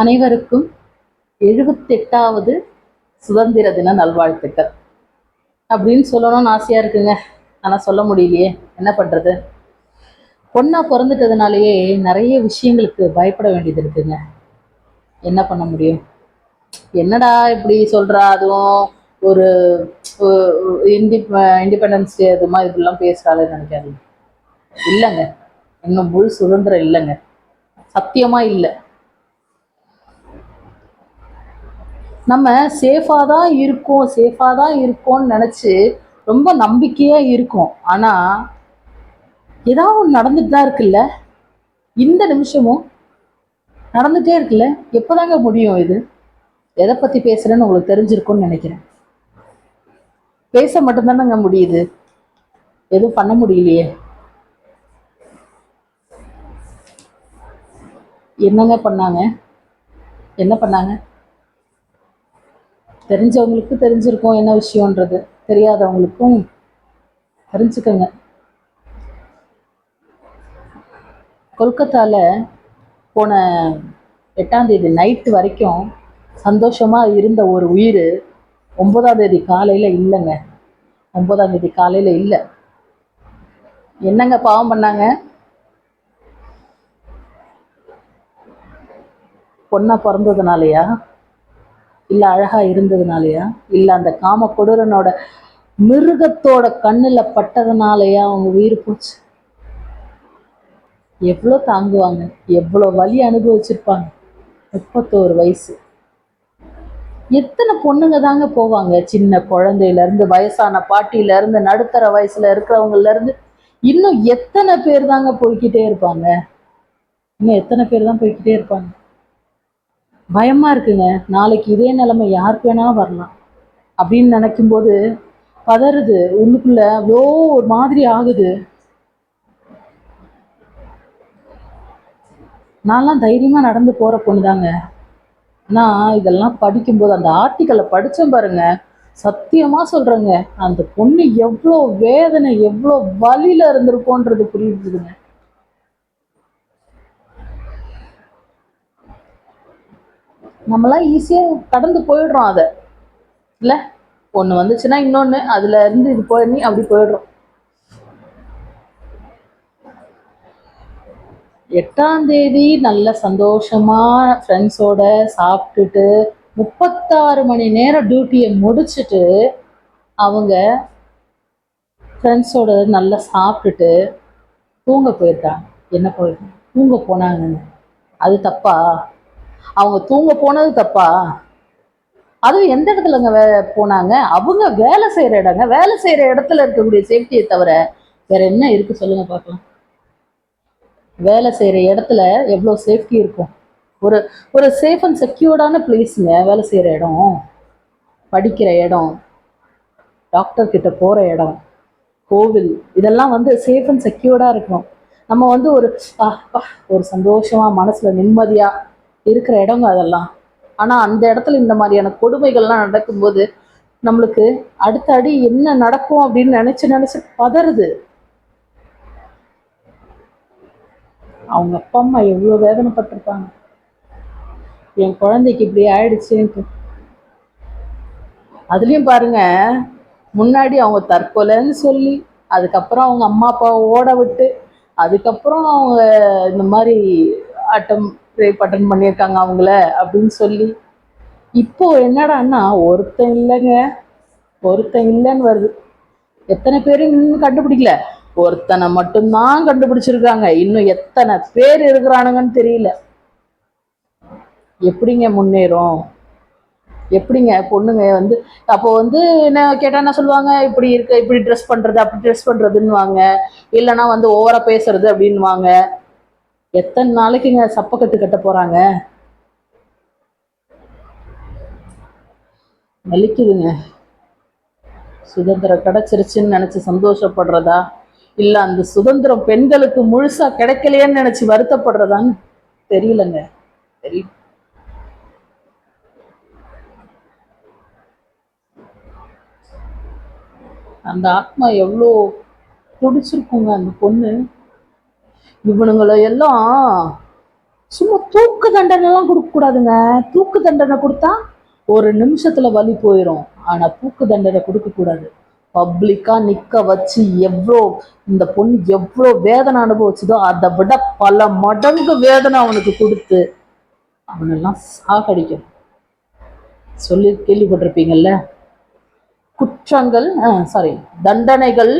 அனைவருக்கும் எழுபத்தெட்டாவது சுதந்திர தின நல்வாழ்த்துக்கள். அப்படின்னு சொல்லணும்னு ஆசையாக இருக்குங்க. ஆனால் சொல்ல முடியலையே. என்ன பண்ணுறது பொண்ணாக பிறந்துட்டதுனாலேயே நிறைய விஷயங்களுக்கு பயப்பட வேண்டியது இருக்குங்க. என்ன பண்ண முடியும்? என்னடா இப்படி சொல்கிறா அதுவும் ஒரு இண்டி இண்டிபெண்டன்ஸ் டே அது மாதிரி இப்படிலாம் பேசுகிறாளேன்னு நினைக்காதீங்க. இல்லைங்க. இன்னும் முழு சுதந்திரம் இல்லைங்க. சத்தியமாக இல்லை. நம்ம சேஃபாக தான் இருக்கோம் சேஃபாக தான் இருக்கோம்னு நினச்சி ரொம்ப நம்பிக்கையாக இருக்கோம். ஆனால் ஏதாவது ஒன்று நடந்துட்டு தான் இருக்குல்ல? இந்த நிமிஷமும் நடந்துகிட்டே இருக்குல்ல? எப்போதாங்க முடியும் இது? எதை பற்றி பேசுகிறேன்னு உங்களுக்கு தெரிஞ்சிருக்கும்னு நினைக்கிறேன். பேச மட்டும்தானங்க முடியுது. எதுவும் பண்ண முடியலையே. என்னங்க பண்ணாங்க? என்ன பண்ணாங்க? தெரிஞ்சவங்களுக்கு தெரிஞ்சிருக்கும் என்ன விஷயன்றது தெரியாதவங்களுக்கும் தெரிஞ்சுக்கங்க. கொல்கத்தாவில் போன எட்டாம் தேதி நைட்டு வரைக்கும் சந்தோஷமாக இருந்த ஒரு உயிர் ஒன்பதாம் தேதி காலையில் இல்லைங்க. ஒன்பதாம் தேதி காலையில் இல்லை. என்னங்க பாவம் பண்ணாங்க? பொண்ணா பிறந்ததுனாலயா? இல்லை அழகாக இருந்ததுனாலயா? இல்லை அந்த காம கொடூரனோட மிருகத்தோட கண்ணில் பட்டதுனாலயா அவங்க உயிர் போச்சு? எவ்வளோ தாங்குவாங்க? எவ்வளோ வலி அனுபவிச்சிருப்பாங்க? முப்பத்தோரு வயசு. எத்தனை பொண்ணுங்க தாங்க போவாங்க? சின்ன குழந்தையிலேருந்து வயசான பாட்டியிலேருந்து நடுத்தர வயசில் இருக்கிறவங்கலேருந்து இன்னும் எத்தனை பேர் தாங்க போய்கிட்டே இருப்பாங்க? இன்னும் எத்தனை பேர் தான் போய்கிட்டே இருப்பாங்க? பயமாக இருக்குங்க. நாளைக்கு இதே நிலைமை யாருக்கு வேணாலும் வரலாம். அப்படின்னு நினைக்கும்போது பதறுது. உள்ளுக்குள்ள அவ்வளோ ஒரு மாதிரி ஆகுது. நான்லாம் தைரியமாக நடந்து போற பொண்ணுதாங்க நான் இதெல்லாம் படிக்கும்போது அந்த ஆர்டிக்கலை படித்தேன் பாருங்க. சத்தியமாக சொல்கிறேங்க அந்த பொண்ணு எவ்வளோ வேதனை எவ்வளோ வலியில இருந்திருக்கோன்றது புரியுதுங்க. நம்மளாம் ஈஸியாக கடந்து போயிடுறோம் அதை. இல்லை? ஒன்று வந்துச்சுன்னா இன்னொன்று அதில் இருந்து இது பண்ணி அப்படி போயிடுறோம். எட்டாம் தேதி நல்ல சந்தோஷமா ஃப்ரெண்ட்ஸோட சாப்பிட்டுட்டு முப்பத்தாறு மணி நேரம் டியூட்டியை முடிச்சுட்டு அவங்க ஃப்ரெண்ட்ஸோட நல்லா சாப்பிட்டுட்டு தூங்க போயிருக்காங்க என்ன போயிருக்காங்க தூங்க போனாங்கன்னு அது தப்பா? அவங்க தூங்க போனது தப்பா? அதுவும் எந்த இடத்துலங்க வே போனாங்க? அவங்க வேலை செய்கிற இடங்க வேலை செய்கிற இடத்துல இருக்கக்கூடிய சேஃப்டியை தவிர வேற என்ன இருக்கு சொல்லுங்க பார்க்கலாம். வேலை செய்கிற இடத்துல எவ்வளோ சேஃப்டி இருக்கும்? ஒரு ஒரு சேஃப் அண்ட் செக்யூர்டான பிளேஸுங்க வேலை செய்கிற இடம் படிக்கிற இடம் டாக்டர் கிட்ட போகிற இடம் கோவில் இதெல்லாம் வந்து சேஃப் அண்ட் செக்யூர்டாக இருக்கும். நம்ம வந்து ஒரு அப்பா, ஒரு சந்தோஷமாக மனசில் நிம்மதியாக இருக்கிற இடங்க அதெல்லாம். ஆனால் அந்த இடத்துல இந்த மாதிரியான கொடுமைகள்லாம் நடக்கும்போது நம்மளுக்கு அடுத்த அடி என்ன நடக்கும் அப்படின்னு நினச்சி நினச்சி பதறுது. அவங்க அப்பா அம்மா எவ்வளோ வேதனைப்பட்டிருப்பாங்க. என் குழந்தைக்கு இப்படி ஆயிடுச்சுன்ட்டு. அதுலேயும் பாருங்க முன்னாடி அவங்க தற்கொலைன்னு சொல்லி அதுக்கப்புறம் அவங்க அம்மா அப்பாவை ஓட விட்டு அதுக்கப்புறம் அவங்க இந்த மாதிரி அட்டம் ரேப் அட்டன் பண்ணியிருக்காங்க அவங்கள அப்படின்னு சொல்லி. இப்போ என்னடான்னா ஒருத்தன் இல்லைங்க. ஒருத்தன் இல்லைன்னு வருது. எத்தனை பேர் இன்னும் கண்டுபிடிக்கல. ஒருத்தனை மட்டும்தான் கண்டுபிடிச்சிருக்காங்க. இன்னும் எத்தனை பேர் இருக்கிறானுங்கன்னு தெரியல. எப்படிங்க முன்னேறும்? எப்படிங்க பொண்ணுங்க வந்து அப்போ வந்து என்ன கேட்டால் என்ன சொல்லுவாங்க? இப்படி இருக்க இப்படி ட்ரெஸ் பண்ணுறது அப்படி ட்ரெஸ் பண்ணுறதுன்னுவாங்க இல்லைன்னா வந்து ஓவராக பேசுறது அப்படின்வாங்க எத்தனை நாளைக்குங்க சப்பக்கட்டு கட்ட போறாங்க? வலிக்குதுங்க. சுதந்திரம் கிடைச்சிருச்சுன்னு நினைச்சு சந்தோஷப்படுறதா? இல்ல அந்த சுதந்திரம் பெண்களுக்கு முழுசா கிடைக்கலையேன்னு நினைச்சு வருத்தப்படுறதான்னு தெரியலங்க. தெரியல அந்த ஆத்மா எவ்வளோ துடிச்சிருக்குங்க அந்த பொண்ணு. இவனுங்களை எல்லாம் சும்மா தூக்கு தண்டனைலாம் கொடுக்கக்கூடாதுங்க கொடுக்க கூடாதுங்க. தூக்கு தண்டனை கொடுத்தா ஒரு நிமிஷத்துல வலி போயிடும் ஆனா தூக்கு தண்டனை கொடுக்க கூடாது. பப்ளிக்கா நிக்க வச்சு எவ்வளோ இந்த பொண்ணு எவ்வளோ வேதனை அனுபவிச்சதோ அதை விட பல மடங்கு வேதனை அவனுக்கு கொடுத்து அவனெல்லாம் சாகடிக்கும். சொல்லி கேள்விப்பட்டிருப்பீங்கல்ல? குற்றங்கள் சாரி தண்டனைகள்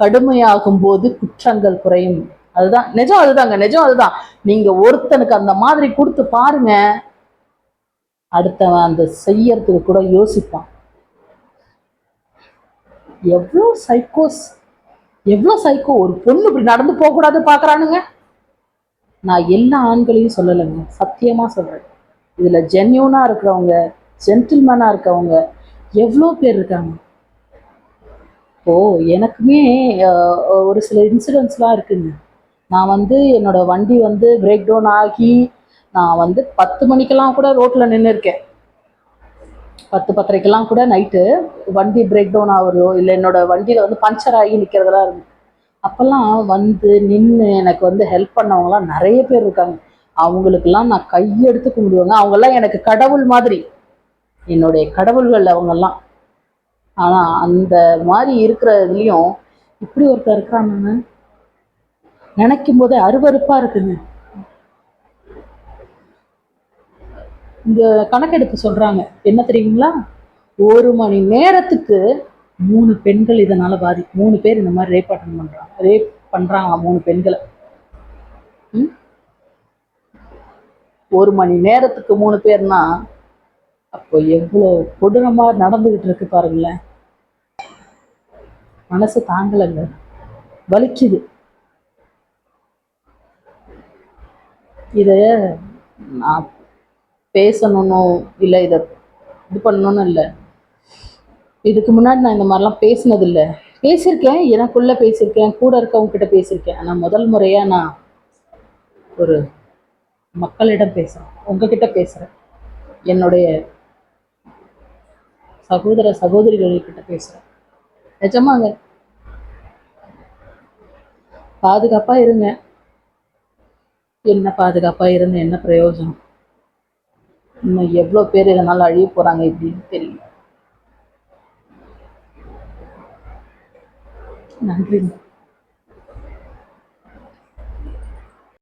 கடுமையாகும் போது குற்றங்கள் குறையும். அதுதான். நிஜம் அதுதாங்க நிஜம் அதுதான். நீங்க ஒருத்தனுக்கு அந்த மாதிரி கொடுத்து பாருங்க. அடுத்தவன் அந்த செய்யறதுக்கு கூட யோசிப்பான். எவ்வளோ சைக்கோஸ் எவ்வளோ சைக்கோ ஒரு பொண்ணு இப்படி நடந்து போகக்கூடாது பாக்குறானுங்க நான் எல்லா ஆண்களையும் சொல்லலைங்க சத்தியமா சொல்றேன். இதுல ஜென்யூனா இருக்கிறவங்க ஜென்டில்மேனா இருக்கவங்க எவ்வளோ பேர் இருக்காங்க? ஓ எனக்குமே ஒரு சில இன்சிடென்ட்ஸ்லாம் இருக்குங்க. நான் வந்து என்னோட வண்டி வந்து பிரேக் டவுன் ஆகி நான் வந்து பத்து மணிக்கெல்லாம் கூட ரோட்டில் நின்று இருக்கேன் பத்து பத்தரைக்கெல்லாம் கூட நைட்டு வண்டி பிரேக் டவுன் ஆகுறதோ இல்லை என்னோட வண்டியில் வந்து பஞ்சர் ஆகி நிற்கிறதெல்லாம் இருக்கு அப்போல்லாம் வந்து நின்று எனக்கு வந்து ஹெல்ப் பண்ணவங்கலாம் நிறைய பேர் இருக்காங்க. அவங்களுக்கெல்லாம் நான் கையெடுத்து கும்பிடுவாங்க. அவங்கெல்லாம் எனக்கு கடவுள் மாதிரி. என்னுடைய கடவுள்கள் அவங்கெல்லாம். ஆனால் அந்த மாதிரி இருக்கிற இதுலேயும் இப்படி ஒருத்தர் இருக்கிறானுங்க நினைக்கும் போதே அருவருப்பா இருக்குங்க. இந்த கணக்கெடுப்பு சொல்றாங்க. என்ன தெரியுங்களா? ஒரு மணி நேரத்துக்கு மூணு பெண்கள் இதனால பாதி மூணு பேர் இந்த மாதிரி ரேப் அட்டன் பண்றாங்க. ரேப் பண்றாங்க மூணு பெண்களை. ம்? ஒரு மணி நேரத்துக்கு மூணு பேர்னா அப்போ எவ்வளோ கொடூரமாக நடந்துகிட்டு இருக்கு பாருங்களேன். மனசு தாங்கலைங்க. வலிக்குது. இதை நான் பேசணும்னோ இல்லை இதை இது பண்ணணும்னு இல்லை. இதுக்கு முன்னாடி நான் இந்த மாதிரிலாம் பேசினதில்லை பேசியிருக்கேன் எனக்குள்ளே பேசியிருக்கேன் கூட இருக்கவங்க கிட்ட பேசியிருக்கேன். ஆனால் முதல் முறையாக நான் ஒரு மக்களிடம் பேசுகிறேன் உங்ககிட்ட பேசுகிறேன். என்னுடைய சகோதர சகோதரிகள்கிட்ட பேசுகிறேன். நிஜமாங்க. பாதுகாப்பாக இருங்க. என்ன பாதுகாப்பாக இருந்து என்ன பிரயோஜனம்? இன்னும் எவ்வளோ பேர் இதனால் அழிய போகிறாங்க இப்படின்னு தெரியல. நன்றிங்க